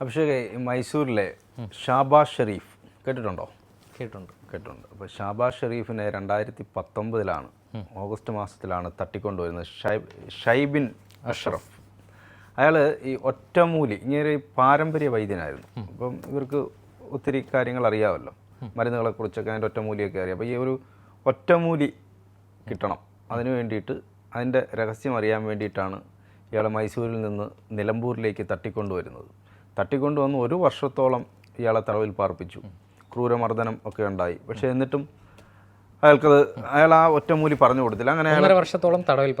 അഭിഷേക് മൈസൂരിലെ ഷാബാസ് ഷെരീഫ് കേട്ടിട്ടുണ്ടോ? കേട്ടിട്ടുണ്ട്. കേട്ടിട്ടുണ്ട്. അപ്പോൾ ഷാബാസ് ഷെരീഫിനെ രണ്ടായിരത്തി പത്തൊമ്പതിലാണ് ഓഗസ്റ്റ് മാസത്തിലാണ് തട്ടിക്കൊണ്ടുവരുന്നത് ഷൈബ് ഷൈബിൻ അഷ്റഫ്. അയാൾ ഈ ഒറ്റമൂലി ഇങ്ങനെ പാരമ്പര്യ വൈദ്യനായിരുന്നു. അപ്പം ഇവർക്ക് ഒത്തിരി കാര്യങ്ങൾ അറിയാമല്ലോ. മരുന്നുകളെ കുറിച്ചൊക്കെ അതിന്റെ ഒറ്റമൂലിയൊക്കെ അറിയാം. അപ്പോൾ ഈ ഒരു ഒറ്റമൂലി കിട്ടണം. അതിന് വേണ്ടിയിട്ട് അതിന്റെ രഹസ്യം അറിയാൻ വേണ്ടിയിട്ടാണ് ഇയാളെ മൈസൂരിൽ നിന്ന് നിലമ്പൂരിലേക്ക് തട്ടിക്കൊണ്ടുവരുന്നത്. തട്ടിക്കൊണ്ടുവന്ന് ഒരു വർഷത്തോളം ഇയാളെ തടവിൽ പാർപ്പിച്ചു. ക്രൂരമർദ്ദനം ഒക്കെ ഉണ്ടായി. പക്ഷേ എന്നിട്ടും അയാൾക്കത് അയാൾ ആ ഒറ്റമൂലി പറഞ്ഞു കൊടുത്തില്ല. അങ്ങനെ അയാൾ വർഷത്തോളം തടവിൽ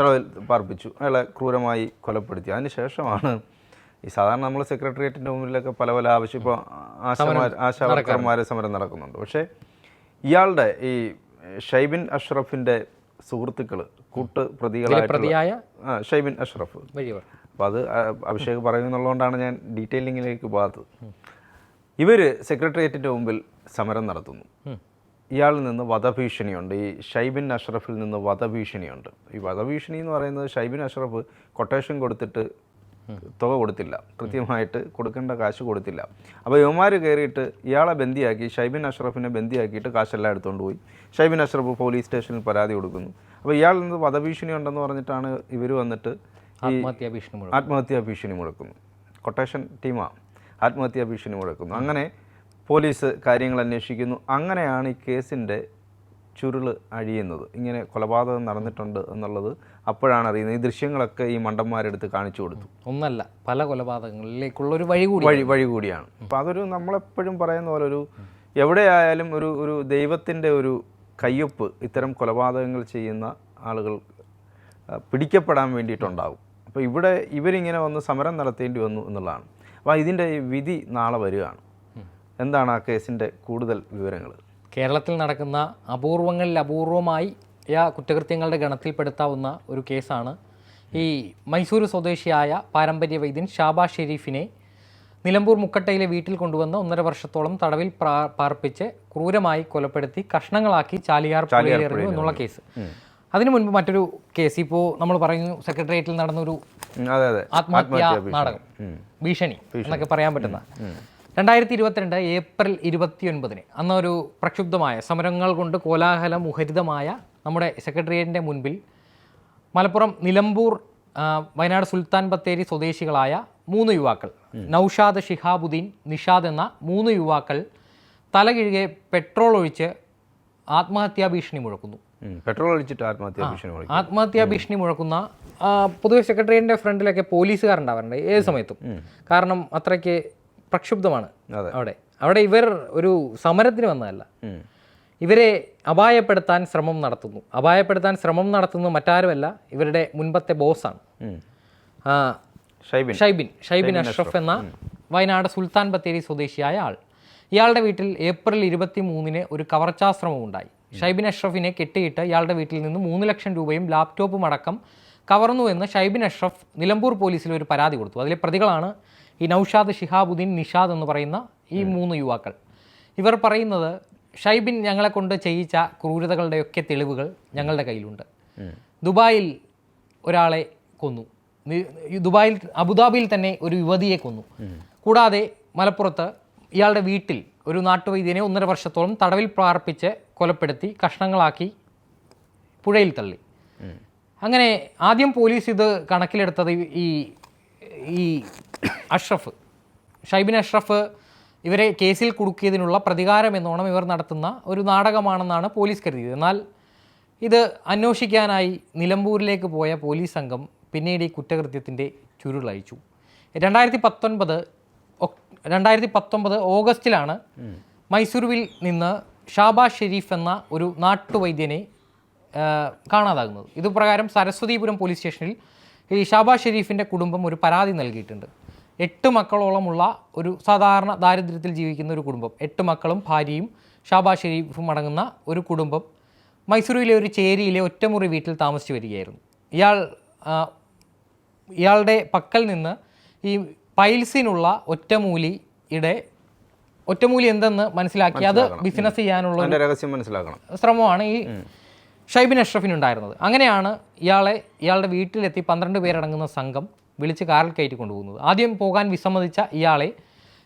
തടവിൽ പാർപ്പിച്ചു. അയാളെ ക്രൂരമായി കൊലപ്പെടുത്തി. അതിന് ശേഷമാണ് ഈ സാധാരണ നമ്മൾ സെക്രട്ടേറിയറ്റിന്റെ മുമ്പിലൊക്കെ പല പല ആവശ്യം ഇപ്പോൾ ആശാ ആശാവർക്കർമാരെ സമരം നടക്കുന്നുണ്ട്. പക്ഷേ ഇയാളുടെ ഈ ഷൈബിൻ അഷ്റഫിന്റെ സുഹൃത്തുക്കൾ കൂട്ട് പ്രതികളായിട്ടുള്ള ഷൈബിൻ അഷ്റഫ് അപ്പോൾ അത് അഭിഷേക് പറയുന്നുള്ളതുകൊണ്ടാണ് ഞാൻ ഡീറ്റെയിലിങ്ങിലേക്ക് പോകാത്തത്. ഇവർ സെക്രട്ടേറിയറ്റിന്റെ മുമ്പിൽ സമരം നടത്തുന്നു. ഇയാളിൽ നിന്ന് വധഭീഷണിയുണ്ട്. ഈ ഷൈബിൻ അഷ്റഫിൽ നിന്ന് വധഭീഷണിയുണ്ട്. ഈ വധഭീഷണി എന്ന് പറയുന്നത് ഷൈബിൻ അഷ്റഫ് കൊട്ടേഷൻ കൊടുത്തിട്ട് തുക കൊടുത്തില്ല. കൃത്യമായിട്ട് കൊടുക്കേണ്ട കാശ് കൊടുത്തില്ല. അപ്പോൾ യുവമാർ കയറിയിട്ട് ഇയാളെ ബന്ദിയാക്കി ഷൈബിൻ അഷ്റഫിനെ ബന്ദിയാക്കിയിട്ട് കാശെല്ലാം എടുത്തുകൊണ്ട് പോയി. ഷൈബിൻ അഷ്റഫ് പോലീസ് സ്റ്റേഷനിൽ പരാതി കൊടുക്കുന്നു. അപ്പോൾ ഇയാളിൽ നിന്ന് വധഭീഷണി ഉണ്ടെന്ന് പറഞ്ഞിട്ടാണ് ഇവർ വന്നിട്ട് ആത്മഹത്യാ ഭീഷണി ആത്മഹത്യാ ഭീഷണി മുഴക്കുന്നു. കൊട്ടേഷൻ ടീമാ ആത്മഹത്യാ ഭീഷണി മുഴക്കുന്നു. അങ്ങനെ പോലീസ് കാര്യങ്ങൾ അന്വേഷിക്കുന്നു. അങ്ങനെയാണ് ഈ കേസിന്റെ ചുരുൾ അഴിയുന്നത്. ഇങ്ങനെ കൊലപാതകം നടന്നിട്ടുണ്ട് എന്നുള്ളത് അപ്പോഴാണ് അറിയുന്നത്. ഈ ദൃശ്യങ്ങളൊക്കെ ഈ മണ്ടന്മാരെടുത്ത് കാണിച്ചു കൊടുത്തു. ഒന്നല്ല പല കൊലപാതകങ്ങളിലേക്കുള്ള ഒരു വഴി കൂടി വഴി വഴി കൂടിയാണ്. അപ്പോൾ അതൊരു നമ്മളെപ്പോഴും പറയുന്ന പോലെ ഒരു എവിടെയായാലും ഒരു ഒരു ദൈവത്തിന്റെ ഒരു കയ്യൊപ്പ് ഇത്തരം കൊലപാതകങ്ങൾ ചെയ്യുന്ന ആളുകൾ പിടിക്കപ്പെടാൻ വേണ്ടിയിട്ടുണ്ടാവും. അപ്പോൾ ഇവിടെ ഇവരിങ്ങനെ വന്ന് സമരം നടത്തേണ്ടി വന്നു എന്നുള്ളതാണ്. അപ്പോൾ ഇതിന്റെ വിധി നാളെ വരികയാണ്. എന്താണ് ആ കേസിന്റെ കൂടുതൽ വിവരങ്ങൾ? കേരളത്തിൽ നടക്കുന്ന അപൂർവങ്ങളിൽ അപൂർവമായി ആ കുറ്റകൃത്യങ്ങളുടെ ഗണത്തിൽപ്പെടുത്താവുന്ന ഒരു കേസാണ് ഈ മൈസൂർ സ്വദേശിയായ പാരമ്പര്യ വൈദ്യൻ ഷാബാ ഷെരീഫിനെ നിലമ്പൂർ മുക്കട്ടയിലെ വീട്ടിൽ കൊണ്ടുവന്ന് ഒന്നര വർഷത്തോളം തടവിൽ പാർപ്പിച്ച് ക്രൂരമായി കൊലപ്പെടുത്തി കഷ്ണങ്ങളാക്കി ചാലിയാർ പുഴയിൽ എറിഞ്ഞു എന്നുള്ള കേസ്. അതിനു മുൻപ് മറ്റൊരു കേസ് ഇപ്പോൾ നമ്മൾ പറയുന്നു സെക്രട്ടേറിയറ്റിൽ നടന്നൊരു ആത്മഹത്യാ നാടകം. ഭീഷണി എന്നൊക്കെ പറയാൻ പറ്റുന്ന. രണ്ടായിരത്തി ഇരുപത്തിരണ്ട് ഏപ്രിൽ ഇരുപത്തിയൊൻപതിന് അന്ന് ഒരു പ്രക്ഷുബ്ധമായ സമരങ്ങൾ കൊണ്ട് കോലാഹലം മുഹരിതമായ നമ്മുടെ സെക്രട്ടേറിയറ്റിന്റെ മുൻപിൽ മലപ്പുറം നിലമ്പൂർ വയനാട് സുൽത്താൻ ബത്തേരി സ്വദേശികളായ മൂന്ന് യുവാക്കൾ നൌഷാദ് ഷിഹാബുദ്ദീൻ നിഷാദ് എന്ന മൂന്ന് യുവാക്കൾ തലകിഴുകെ പെട്രോൾ ഒഴിച്ച് ആത്മഹത്യാ ഭീഷണി മുഴക്കുന്നു. പെട്രോൾ ഒഴിച്ചിട്ട് ആത്മഹത്യാ ഭീഷണി ആത്മഹത്യാ ഭീഷണി മുഴക്കുന്ന പൊതുവെ സെക്രട്ടേറിയറ്റിന്റെ ഫ്രണ്ടിലൊക്കെ പോലീസുകാരുണ്ടാവാറുണ്ട് ഏത് സമയത്തും. കാരണം അത്രയ്ക്ക് പ്രക്ഷുബ്ധമാണ് അവിടെ. അവിടെ ഇവർ ഒരു സമരത്തിന് വന്നതല്ല. ഇവരെ അപായപ്പെടുത്താൻ ശ്രമം നടത്തുന്നു. അപായപ്പെടുത്താൻ ശ്രമം നടത്തുന്നത് മറ്റാരുമല്ല ഇവരുടെ മുൻപത്തെ ബോസാണ്. ഷൈബിൻ. ഷൈബിൻ. ഷൈബിൻ അഷ്റഫ് എന്ന വയനാട് സുൽത്താൻ ബത്തേരി സ്വദേശിയായ ആൾ. ഇയാളുടെ വീട്ടിൽ ഏപ്രിൽ ഇരുപത്തി മൂന്നിന് ഒരു കവർച്ചാശ്രമം ഉണ്ടായി ഷൈബിൻ അഷ്റഫിനെ കെട്ടിയിട്ട് ഇയാളുടെ വീട്ടിൽ നിന്ന് മൂന്ന് ലക്ഷം രൂപയും ലാപ്ടോപ്പും അടക്കം കവർന്നുവെന്ന് ഷൈബിൻ അഷ്റഫ് നിലമ്പൂർ പോലീസിൽ ഒരു പരാതി കൊടുത്തു. അതിലെ പ്രതികളാണ് ഈ നൌഷാദ് ഷിഹാബുദ്ദീൻ നിഷാദ് എന്ന് പറയുന്ന ഈ മൂന്ന് യുവാക്കൾ. ഇവർ പറയുന്നത് ഷൈബിൻ ഞങ്ങളെ കൊണ്ട് ചെയ്യിച്ച ക്രൂരതകളുടെയൊക്കെ തെളിവുകൾ ഞങ്ങളുടെ കയ്യിലുണ്ട്. ദുബായിൽ ഒരാളെ കൊന്നു. ദുബായിൽ അബുദാബിയിൽ തന്നെ ഒരു യുവതിയെ കൊന്നു. കൂടാതെ മലപ്പുറത്ത് ഇയാളുടെ വീട്ടിൽ ഒരു നാട്ടുവൈദ്യനെ ഒന്നര വർഷത്തോളം തടവിൽ പാർപ്പിച്ച് കൊലപ്പെടുത്തി കഷ്ണങ്ങളാക്കി പുഴയിൽ തള്ളി. അങ്ങനെ ആദ്യം പോലീസ് ഇത് കണക്കിലെടുത്തത് ഈ- ഈ അഷ്റഫ്. ഷൈബിൻ അഷ്റഫ് ഇവരെ കേസിൽ കുടുക്കിയതിനുള്ള പ്രതികാരം എന്നോണം ഇവർ നടത്തുന്ന ഒരു നാടകമാണെന്നാണ് പോലീസ് കരുതിയത്. എന്നാൽ ഇത് അന്വേഷിക്കാനായി നിലമ്പൂരിലേക്ക് പോയ പോലീസ് സംഘം പിന്നീട് ഈ കുറ്റകൃത്യത്തിന്റെ ചുരുളയച്ചു രണ്ടായിരത്തി പത്തൊൻപത് രണ്ടായിരത്തി പത്തൊമ്പത് ഓഗസ്റ്റിലാണ് മൈസൂരുവിൽ നിന്ന് ഷാബാസ് ഷെരീഫ് എന്ന ഒരു നാട്ടുവൈദ്യനെ കാണാതാകുന്നത്. ഇതുപ്രകാരം സരസ്വതിപുരം പോലീസ് സ്റ്റേഷനിൽ ഈ ഷാബാസ് ഷെരീഫിന്റെ കുടുംബം ഒരു പരാതി നൽകിയിട്ടുണ്ട്. എട്ട് മക്കളോളമുള്ള ഒരു സാധാരണ ദാരിദ്ര്യത്തിൽ ജീവിക്കുന്ന ഒരു കുടുംബം എട്ട് മക്കളും ഭാര്യയും ഷാബാസ് ഷെരീഫും അടങ്ങുന്ന ഒരു കുടുംബം മൈസൂരുവിലെ ഒരു ചേരിയിലെ ഒറ്റമുറി വീട്ടിൽ താമസിച്ചു വരികയായിരുന്നു. ഇയാൾ ഇയാളുടെ പക്കൽ നിന്ന് ഈ പൈൽസിനുള്ള ഒറ്റമൂലിയുടെ ഒറ്റമൂലി എന്തെന്ന് മനസ്സിലാക്കി അത് ബിസിനസ് ചെയ്യാനുള്ള രഹസ്യം മനസ്സിലാക്കണം. ശ്രമമാണ് ഈ ഷൈബിൻ അഷ്റഫിനുണ്ടായിരുന്നത് അങ്ങനെയാണ് ഇയാളെ ഇയാളുടെ വീട്ടിലെത്തി പന്ത്രണ്ട് പേരടങ്ങുന്ന സംഘം വിളിച്ച് കാറിൽ കയറ്റി കൊണ്ടുപോകുന്നത്. ആദ്യം പോകാൻ വിസമ്മതിച്ച ഇയാളെ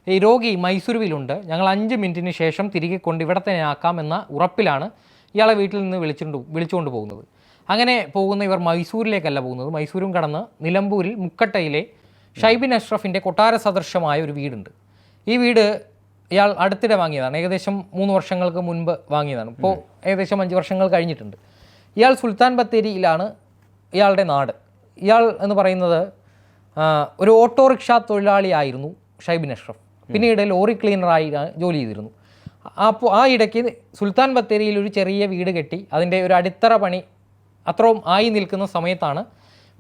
ഈ രോഗി മൈസൂരുവിലുണ്ട്. ഞങ്ങൾ അഞ്ച് മിനിറ്റിന് ശേഷം തിരികെ കൊണ്ട് ഇവിടെ തന്നെ ആക്കാം എന്ന ഉറപ്പിലാണ് ഇയാളെ വീട്ടിൽ നിന്ന് വിളിച്ചുകൊണ്ട് വിളിച്ചുകൊണ്ട് പോകുന്നത് അങ്ങനെ പോകുന്ന ഇവർ മൈസൂരിലേക്കല്ല പോകുന്നത്. മൈസൂരും കടന്ന് നിലമ്പൂരിൽ മുക്കട്ടയിലെ ഷൈബിൻ അഷ്റഫിന്റെ കൊട്ടാര സദൃശമായ ഒരു വീടുണ്ട്. ഈ വീട് ഇയാൾ അടുത്തിടെ വാങ്ങിയതാണ്. ഏകദേശം മൂന്ന് വർഷങ്ങൾക്ക് മുൻപ് വാങ്ങിയതാണ്. ഇപ്പോൾ ഏകദേശം അഞ്ച് വർഷങ്ങൾ കഴിഞ്ഞിട്ടുണ്ട്. ഇയാൾ സുൽത്താൻ ബത്തേരിയിലാണ് ഇയാളുടെ നാട്. ഇയാൾ എന്ന് പറയുന്നത് ഒരു ഓട്ടോറിക്ഷ തൊഴിലാളിയായിരുന്നു ഷൈബിൻ അഷ്റഫ്. പിന്നീട് ലോറി ക്ലീനറായി ജോലി ചെയ്തിരുന്നു. അപ്പോൾ ആ ഇടയ്ക്ക് സുൽത്താൻ ബത്തേരിയിൽ ഒരു ചെറിയ വീട് കെട്ടി അതിന്റെ ഒരു അടിത്തറ പണി അത്രയും ആയി നിൽക്കുന്ന സമയത്താണ്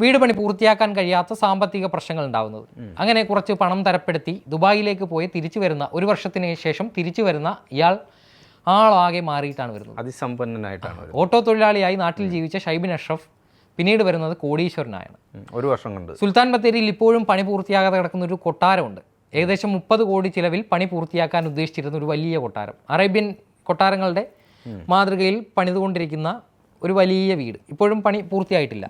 വീട് പണി പൂർത്തിയാക്കാൻ കഴിയാത്ത സാമ്പത്തിക പ്രശ്നങ്ങൾ ഉണ്ടാവുന്നത്. അങ്ങനെ കുറച്ച് പണം തരപ്പെടുത്തി ദുബായിലേക്ക് പോയി തിരിച്ചു വരുന്ന ഒരു വർഷത്തിന് ശേഷം തിരിച്ചു വരുന്ന ഇയാൾ ആളാകെ മാറിയിട്ടാണ് വരുന്നത്. അതിസമ്പന്നനായിട്ടാണ് ഓട്ടോ തൊഴിലാളിയായി നാട്ടിൽ ജീവിച്ച ഷൈബിൻ അഷ്റഫ് പിന്നീട് വരുന്നത് കോടീശ്വരനായാണ്. ഒരു വർഷം കൊണ്ട്. സുൽത്താൻ ബത്തേരിയിൽ ഇപ്പോഴും പണി പൂർത്തിയാകാതെ കിടക്കുന്ന ഒരു കൊട്ടാരമുണ്ട്. ഏകദേശം മുപ്പത് കോടി ചിലവിൽ പണി പൂർത്തിയാക്കാൻ ഉദ്ദേശിച്ചിരുന്ന ഒരു വലിയ കൊട്ടാരം. അറേബ്യൻ കൊട്ടാരങ്ങളുടെ മാതൃകയിൽ പണിതുകൊണ്ടിരിക്കുന്ന ഒരു വലിയ വീട്. ഇപ്പോഴും പണി പൂർത്തിയായിട്ടില്ല.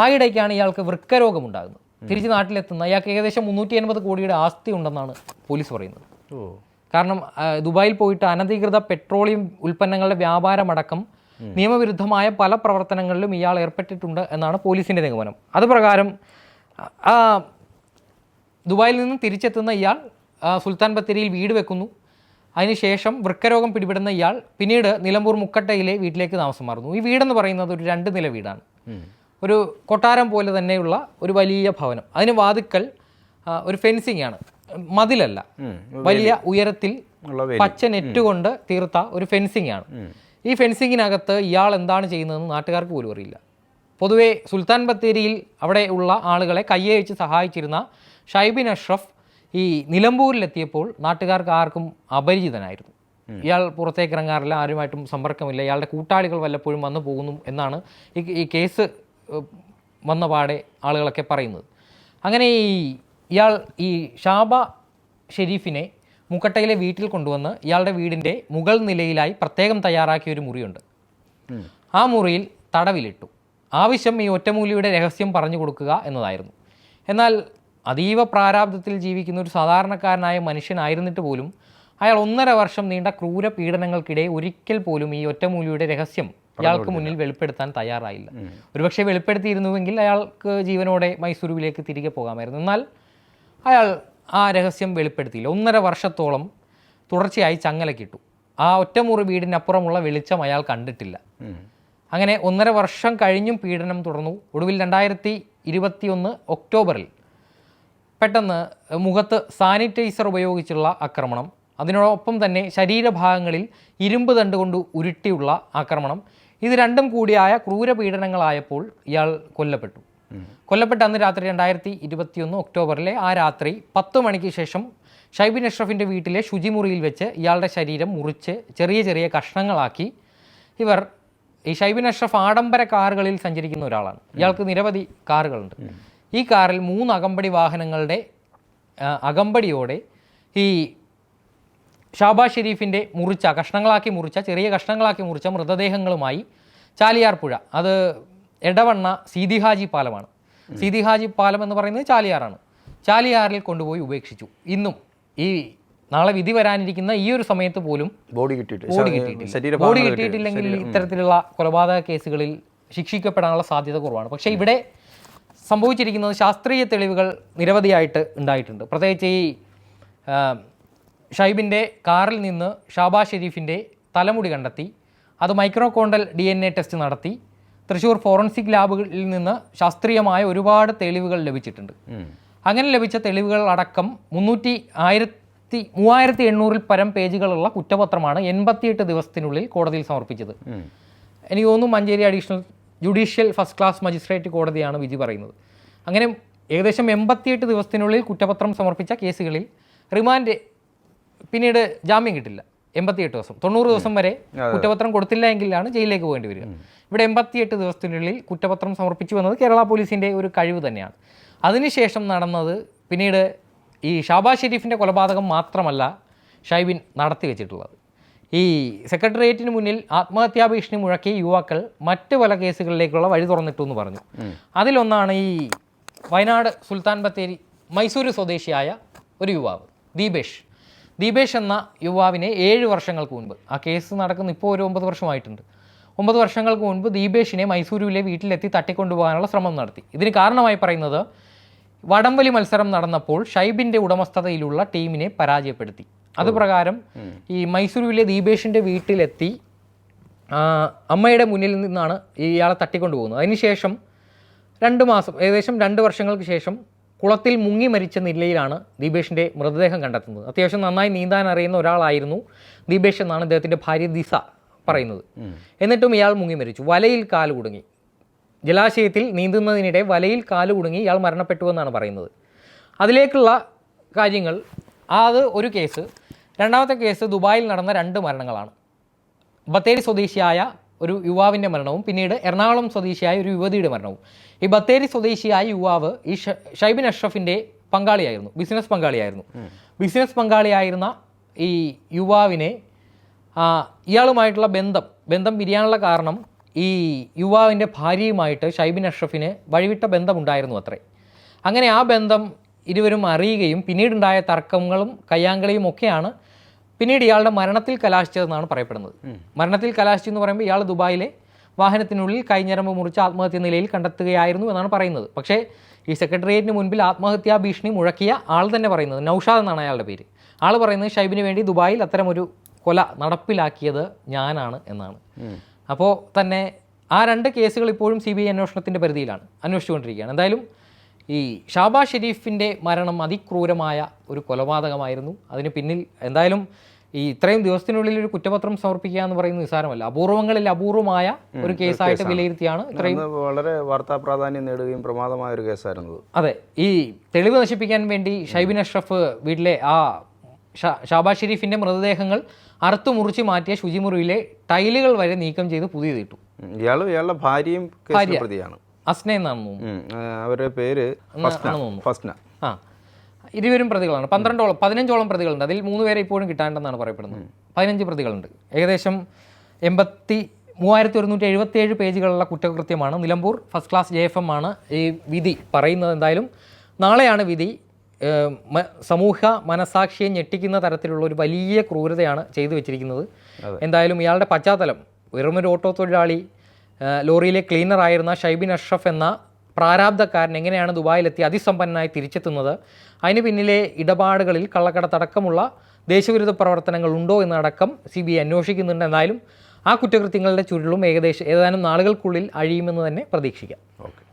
ആ ഇടയ്ക്കാണ് ഇയാൾക്ക് വൃക്കരോഗം ഉണ്ടാകുന്നത് തിരിച്ച് നാട്ടിലെത്തുന്ന ഇയാൾക്ക് ഏകദേശം മുന്നൂറ്റി എൺപത് കോടിയുടെ ആസ്തി ഉണ്ടെന്നാണ് പോലീസ് പറയുന്നത്. കാരണം ദുബായിൽ പോയിട്ട് അനധികൃത പെട്രോളിയം ഉൽപ്പന്നങ്ങളുടെ വ്യാപാരമടക്കം നിയമവിരുദ്ധമായ പല പ്രവർത്തനങ്ങളിലും ഇയാൾ ഏർപ്പെട്ടിട്ടുണ്ട് എന്നാണ് പോലീസിന്റെ നിഗമനം. അതുപ്രകാരം ആ ദുബായിൽ നിന്ന് തിരിച്ചെത്തുന്ന ഇയാൾ സുൽത്താൻ ബത്തേരിയിൽ വീട് വെക്കുന്നു. അതിനുശേഷം വൃക്കരോഗം പിടിപെടുന്ന ഇയാൾ പിന്നീട് നിലമ്പൂർ മുക്കട്ടയിലെ വീട്ടിലേക്ക് താമസം മാറുന്നു. ഈ വീടെന്ന് പറയുന്നത് ഒരു രണ്ട് നില വീടാണ്. ഒരു കൊട്ടാരം പോലെ തന്നെയുള്ള ഒരു വലിയ ഭവനം. അതിന് വാതുക്കൾ ഒരു ഫെൻസിങ് ആണ്. മതിലല്ല. വലിയ ഉയരത്തിൽ. പച്ച നെറ്റ് കൊണ്ട് തീർത്ത ഒരു ഫെൻസിങ് ആണ്. ഈ ഫെൻസിങ്ങിനകത്ത് ഇയാൾ എന്താണ് ചെയ്യുന്നതെന്ന് നാട്ടുകാർക്ക് പോലും അറിയില്ല. പൊതുവെ സുൽത്താൻ ബത്തേരിയിൽ അവിടെ ഉള്ള ആളുകളെ കയ്യയച്ച് സഹായിച്ചിരുന്ന ഷൈബിൻ അഷ്റഫ് ഈ നിലമ്പൂരിലെത്തിയപ്പോൾ നാട്ടുകാർക്ക് ആർക്കും അപരിചിതനായിരുന്നു. ഇയാൾ പുറത്തേക്ക് ഇറങ്ങാറില്ല ആരുമായിട്ടും സമ്പർക്കമില്ല ഇയാളുടെ കൂട്ടാളികൾ വല്ലപ്പോഴും വന്നു പോകുന്നു എന്നാണ് ഈ കേസ് വന്ന പാടെ ആളുകളൊക്കെ പറയുന്നത്. അങ്ങനെ ഈ ഇയാൾ ഈ ഷാബ ഷെരീഫിനെ മുക്കട്ടയിലെ വീട്ടിൽ കൊണ്ടുവന്ന് ഇയാളുടെ വീടിന്റെ മുകൾ നിലയിലായി പ്രത്യേകം തയ്യാറാക്കിയ ഒരു മുറിയുണ്ട്. ആ മുറിയിൽ തടവിലിട്ടു. ആവശ്യം ഈ ഒറ്റമൂലിയുടെ രഹസ്യം പറഞ്ഞു കൊടുക്കുക എന്നതായിരുന്നു. എന്നാൽ അതീവ പ്രാരാബ്ധത്തിൽ ജീവിക്കുന്ന ഒരു സാധാരണക്കാരനായ മനുഷ്യനായിരുന്നിട്ട് പോലും അയാൾ ഒന്നര വർഷം നീണ്ട ക്രൂര പീഡനങ്ങൾക്കിടെ ഒരിക്കൽ പോലും ഈ ഒറ്റമൂലിയുടെ രഹസ്യം ഇയാൾക്ക് മുന്നിൽ വെളിപ്പെടുത്താൻ തയ്യാറായില്ല. ഒരുപക്ഷെ വെളിപ്പെടുത്തിയിരുന്നുവെങ്കിൽ അയാൾക്ക് ജീവനോടെ മൈസൂരുവിലേക്ക് തിരികെ പോകാമായിരുന്നു. എന്നാൽ അയാൾ ആ രഹസ്യം വെളിപ്പെടുത്തിയില്ല. ഒന്നര വർഷത്തോളം തുടർച്ചയായി ചങ്ങലക്കിട്ടു. ആ ഒറ്റമുറി വീടിനപ്പുറമുള്ള വെളിച്ചം അയാൾ കണ്ടിട്ടില്ല. അങ്ങനെ ഒന്നര വർഷം കഴിഞ്ഞും പീഡനം തുടർന്നു. ഒടുവിൽ രണ്ടായിരത്തി ഇരുപത്തിയൊന്ന് ഒക്ടോബറിൽ പെട്ടെന്ന് മുഖത്ത് സാനിറ്റൈസർ ഉപയോഗിച്ചുള്ള ആക്രമണം അതിനോടൊപ്പം തന്നെ ശരീരഭാഗങ്ങളിൽ ഇരുമ്പ് തണ്ടുകൊണ്ട് ഉരുട്ടിയുള്ള ആക്രമണം ഇത് രണ്ടും കൂടിയായ ക്രൂരപീഡനങ്ങളായപ്പോൾ ഇയാൾ കൊല്ലപ്പെട്ടു. കൊല്ലപ്പെട്ട അന്ന് രാത്രി രണ്ടായിരത്തി ഇരുപത്തിയൊന്ന് ഒക്ടോബറിലെ ആ രാത്രി പത്ത് മണിക്ക് ശേഷം ഷൈബിൻ അഷ്റഫിന്റെ വീട്ടിലെ ശുചിമുറിയിൽ വെച്ച് ഇയാളുടെ ശരീരം മുറിച്ച് ചെറിയ ചെറിയ കഷ്ണങ്ങളാക്കി. ഇവർ ഈ ഷൈബിൻ അഷ്റഫ് ആഡംബര കാറുകളിൽ സഞ്ചരിക്കുന്ന ഒരാളാണ്. ഇയാൾക്ക് നിരവധി കാറുകളുണ്ട്. ഈ കാറിൽ മൂന്ന് അകമ്പടി വാഹനങ്ങളുടെ അകമ്പടിയോടെ ഈ ഷാബാ ഷെരീഫിന്റെ മുറിച്ച കഷ്ണങ്ങളാക്കി മുറിച്ച ചെറിയ കഷ്ണങ്ങളാക്കി മുറിച്ച മൃതദേഹങ്ങളുമായി ചാലിയാർ പുഴ. അത് എടവണ്ണ സീതിഹാജി പാലമാണ്. സീതിഹാജി പാലം എന്ന് പറയുന്നത് ചാലിയാറാണ്. ചാലിയാറിൽ കൊണ്ടുപോയി ഉപേക്ഷിച്ചു. ഇന്നും ഈ നാളെ വിധി വരാനിരിക്കുന്ന ഈ ഒരു സമയത്ത് പോലും ബോഡി കിട്ടിയിട്ട് ബോഡി കിട്ടിയിട്ടില്ല. ബോഡി കിട്ടിയിട്ടില്ലെങ്കിൽ ഇത്തരത്തിലുള്ള കൊലപാതക കേസുകളിൽ ശിക്ഷിക്കപ്പെടാനുള്ള സാധ്യത കുറവാണ്. പക്ഷേ ഇവിടെ സംഭവിച്ചിരിക്കുന്നത് ശാസ്ത്രീയ തെളിവുകൾ നിരവധിയായിട്ട് ഉണ്ടായിട്ടുണ്ട്. പ്രത്യേകിച്ച് ഈ ഷൈബിന്റെ കാറിൽ നിന്ന് ഷാബാ ഷെരീഫിന്റെ തലമുടി കണ്ടെത്തി. അത് mitochondrial D N A test നടത്തി. തൃശ്ശൂർ ഫോറൻസിക് ലാബുകളിൽ നിന്ന് ശാസ്ത്രീയമായ ഒരുപാട് തെളിവുകൾ ലഭിച്ചിട്ടുണ്ട്. അങ്ങനെ ലഭിച്ച തെളിവുകൾ അടക്കം മുന്നൂറ്റി ആയിരത്തി മൂവായിരത്തി എണ്ണൂറിൽ പരം പേജുകളുള്ള കുറ്റപത്രമാണ് എൺപത്തിയെട്ട് ദിവസത്തിനുള്ളിൽ കോടതിയിൽ സമർപ്പിച്ചത്. എനിക്ക് തോന്നുന്നു Manjeri additional judicial first class magistrate കോടതിയാണ് വിധി പറയുന്നത്. അങ്ങനെ ഏകദേശം എൺപത്തിയെട്ട് ദിവസത്തിനുള്ളിൽ കുറ്റപത്രം സമർപ്പിച്ച കേസുകളിൽ റിമാൻഡ് പിന്നീട് ജാമ്യം കിട്ടില്ല. എൺപത്തിയെട്ട് ദിവസം. തൊണ്ണൂറ് ദിവസം വരെ കുറ്റപത്രം കൊടുത്തില്ല എങ്കിലാണ് ജയിലിലേക്ക് പോകേണ്ടി വരിക. ഇവിടെ എൺപത്തിയെട്ട് ദിവസത്തിനുള്ളിൽ കുറ്റപത്രം സമർപ്പിച്ചു വന്നത് കേരള പോലീസിന്റെ ഒരു കഴിവ് തന്നെയാണ്. അതിനുശേഷം നടന്നത് പിന്നീട് ഈ ഷാബാ ഷെരീഫിന്റെ കൊലപാതകം മാത്രമല്ല ഷൈബിൻ നടത്തി വെച്ചിട്ടുള്ളത്. ഈ സെക്രട്ടേറിയറ്റിന് മുന്നിൽ ആത്മഹത്യാ ഭീഷണി മുഴക്കിയ യുവാക്കൾ മറ്റ് പല കേസുകളിലേക്കുള്ള വഴി തുറന്നിട്ടു എന്ന് പറഞ്ഞു. അതിലൊന്നാണ് ഈ വയനാട് സുൽത്താൻ ബത്തേരി മൈസൂര് സ്വദേശിയായ ഒരു യുവാവ് ദീപേഷ്. ദീപേഷ് എന്ന യുവാവിനെ ഏഴ് വർഷങ്ങൾക്ക് മുൻപ് ആ കേസ് നടക്കുന്ന ഇപ്പോൾ ഒരു ഒമ്പത് വർഷമായിട്ടുണ്ട്. ഒമ്പത് വർഷങ്ങൾക്ക് മുൻപ് ദീപേഷിനെ മൈസൂരുവിലെ വീട്ടിലെത്തി തട്ടിക്കൊണ്ടുപോകാനുള്ള ശ്രമം നടത്തി. ഇതിന് കാരണമായി പറയുന്നത് വടംവലി മത്സരം നടന്നപ്പോൾ ഷൈബിന്റെ ഉടമസ്ഥതയിലുള്ള ടീമിനെ പരാജയപ്പെടുത്തി. അതുപ്രകാരം ഈ മൈസൂരുവിലെ ദീപേഷിന്റെ വീട്ടിലെത്തി അമ്മയുടെ മുന്നിൽ നിന്നാണ് ഇയാളെ തട്ടിക്കൊണ്ടുപോകുന്നത്. അതിനുശേഷം രണ്ട് മാസം ഏകദേശം രണ്ട് വർഷങ്ങൾക്ക് ശേഷം കുളത്തിൽ മുങ്ങി മരിച്ച നിലയിലാണ് ദീപേഷിന്റെ മൃതദേഹം കണ്ടെത്തുന്നത്. അത്യാവശ്യം നന്നായി നീന്താൻ അറിയുന്ന ഒരാളായിരുന്നു ദീപേഷ് എന്നാണ് ഇദ്ദേഹത്തിന്റെ ഭാര്യ ദിസ പറയുന്നത്. എന്നിട്ടും ഇയാൾ മുങ്ങി മരിച്ചു. വലയിൽ കാൽ കുടുങ്ങി. ജലാശയത്തിൽ നീന്തുന്നതിനിടെ വലയിൽ കാൽ കുടുങ്ങി ഇയാൾ മരണപ്പെട്ടു എന്നാണ് പറയുന്നത്. അതിലേക്കുള്ള കാര്യങ്ങൾ അത് ഒരു കേസ്. രണ്ടാമത്തെ കേസ് ദുബായിൽ നടന്ന രണ്ട് മരണങ്ങളാണ്. ബത്തേരി സ്വദേശിയായ ഒരു യുവാവിന്റെ മരണവും പിന്നീട് എറണാകുളം സ്വദേശിയായ ഒരു യുവതിയുടെ മരണവും. ഈ ബത്തേരി സ്വദേശിയായ യുവാവ് ഈ ഷൈബിൻ അഷ്റഫിന്റെ പങ്കാളിയായിരുന്നു ബിസിനസ് പങ്കാളിയായിരുന്നു. ബിസിനസ് പങ്കാളിയായിരുന്ന ഈ യുവാവിനെ ഇയാളുമായിട്ടുള്ള ബന്ധം ബന്ധം പിരിയാനുള്ള കാരണം ഈ യുവാവിന്റെ ഭാര്യയുമായിട്ട് ഷൈബിൻ അഷ്റഫിന് വഴിവിട്ട ബന്ധമുണ്ടായിരുന്നു അത്രേ. അങ്ങനെ ആ ബന്ധം ഇരുവരും അറിയുകയും പിന്നീടുണ്ടായ തർക്കങ്ങളും കയ്യാങ്കളിയും ഒക്കെയാണ് പിന്നീട് ഇയാളുടെ മരണത്തിൽ കലാശിച്ചതെന്നാണ് പറയപ്പെടുന്നത്. മരണത്തിൽ കലാശിച്ചു എന്ന് പറയുമ്പോൾ ഇയാൾ ദുബായിലെ വാഹനത്തിനുള്ളിൽ കൈഞ്ഞരമ്പ് മുറിച്ച് ആത്മഹത്യ നിലയിൽ കണ്ടെത്തുകയായിരുന്നു എന്നാണ് പറയുന്നത്. പക്ഷേ ഈ സെക്രട്ടേറിയറ്റിന് മുൻപിൽ ആത്മഹത്യാ ഭീഷണി മുഴക്കിയ ആൾ തന്നെ പറയുന്നത്. നൌഷാദ് എന്നാണ് അയാളുടെ പേര്. ആൾ പറയുന്നത് ഷൈബിന് വേണ്ടി ദുബായിൽ അത്തരമൊരു കൊല നടപ്പിലാക്കിയത് ഞാനാണ് എന്നാണ്. അപ്പോൾ തന്നെ ആ രണ്ട് കേസുകൾ ഇപ്പോഴും സി ബി ഐ അന്വേഷണത്തിന്റെ പരിധിയിലാണ് അന്വേഷിച്ചുകൊണ്ടിരിക്കുകയാണ്. എന്തായാലും ഈ ഷാബാ ഷെരീഫിന്റെ മരണം അതിക്രൂരമായ ഒരു കൊലപാതകമായിരുന്നു. അതിന് പിന്നിൽ എന്തായാലും ഈ ഇത്രയും ദിവസത്തിനുള്ളിൽ ഒരു കുറ്റപത്രം സമർപ്പിക്കുക എന്ന് പറയുന്നത് നിസ്സാരമല്ല. അപൂർവങ്ങളിൽ അപൂർവമായ ഒരു കേസായിട്ട് വിലയിരുത്തിയാണ് ഇത്രയും വളരെ വാർത്താ പ്രാധാന്യം നേടുകയും പ്രമാദമായ ഒരു കേസായിരുന്നു. അതെ. ഈ തെളിവ് നശിപ്പിക്കാൻ വേണ്ടി ഷൈബിൻ അഷ്റഫ് വീട്ടിലെ ആ ഷാബാ ഷെരീഫിന്റെ മൃതദേഹങ്ങൾ അറുത്തു മുറിച്ച് മാറ്റിയ ശുചിമുറിയിലെ ടൈലുകൾ വരെ നീക്കം ചെയ്ത് പുതിയതിട്ടു. ഉം. ഇയാളുടെ ഭാര്യയും പ്രതിയാണ്. അസ്ന എന്നാണ് അവരുടെ പേര് ഫസ്ന. ആ ഇരുവരും പ്രതികളാണ്. പന്ത്രണ്ടോളം പതിനഞ്ചോളം പ്രതികളുണ്ട്. അതിൽ മൂന്ന് പേരെ ഇപ്പോഴും കിട്ടാണ്ടെന്നാണ് പറയപ്പെടുന്നത്. പതിനഞ്ച് പ്രതികളുണ്ട്. ഏകദേശം എൺപത്തി മൂവായിരത്തി ഒരുന്നൂറ്റി എഴുപത്തി ഏഴ് പേജുകളുള്ള കുറ്റകൃത്യമാണ് Nilambur. First class J F M ആണ് ഈ വിധി പറയുന്നത് എന്തായാലും. നാളെയാണ് വിധി. സമൂഹ മനസാക്ഷിയെ ഞെട്ടിക്കുന്ന തരത്തിലുള്ള ഒരു വലിയ ക്രൂരതയാണ് ചെയ്തു വെച്ചിരിക്കുന്നത്. എന്തായാലും ഇയാളുടെ പശ്ചാത്തലം വെറുമൊരു ഓട്ടോ തൊഴിലാളി ലോറിയിലെ ക്ലീനർ ആയിരുന്ന ഷൈബിൻ അഷ്റഫ് എന്ന പ്രാരാബ്ധക്കാരൻ എങ്ങനെയാണ് ദുബായിലെത്തി അതിസമ്പന്നനായി തിരിച്ചെത്തുന്നത്? അതിന് പിന്നിലെ ഇടപാടുകളിൽ കള്ളക്കടത്തടക്കമുള്ള ദേശവിരുദ്ധ പ്രവർത്തനങ്ങൾ ഉണ്ടോ എന്നടക്കം സി ബി ഐ അന്വേഷിക്കുന്നുണ്ട്. എന്നാലും ആ കുറ്റകൃത്യങ്ങളുടെ ചുരുളും ഏകദേശം ഏതാനും നാളുകൾക്കുള്ളിൽ അഴിയുമെന്ന് തന്നെ പ്രതീക്ഷിക്കാം. ഓക്കെ.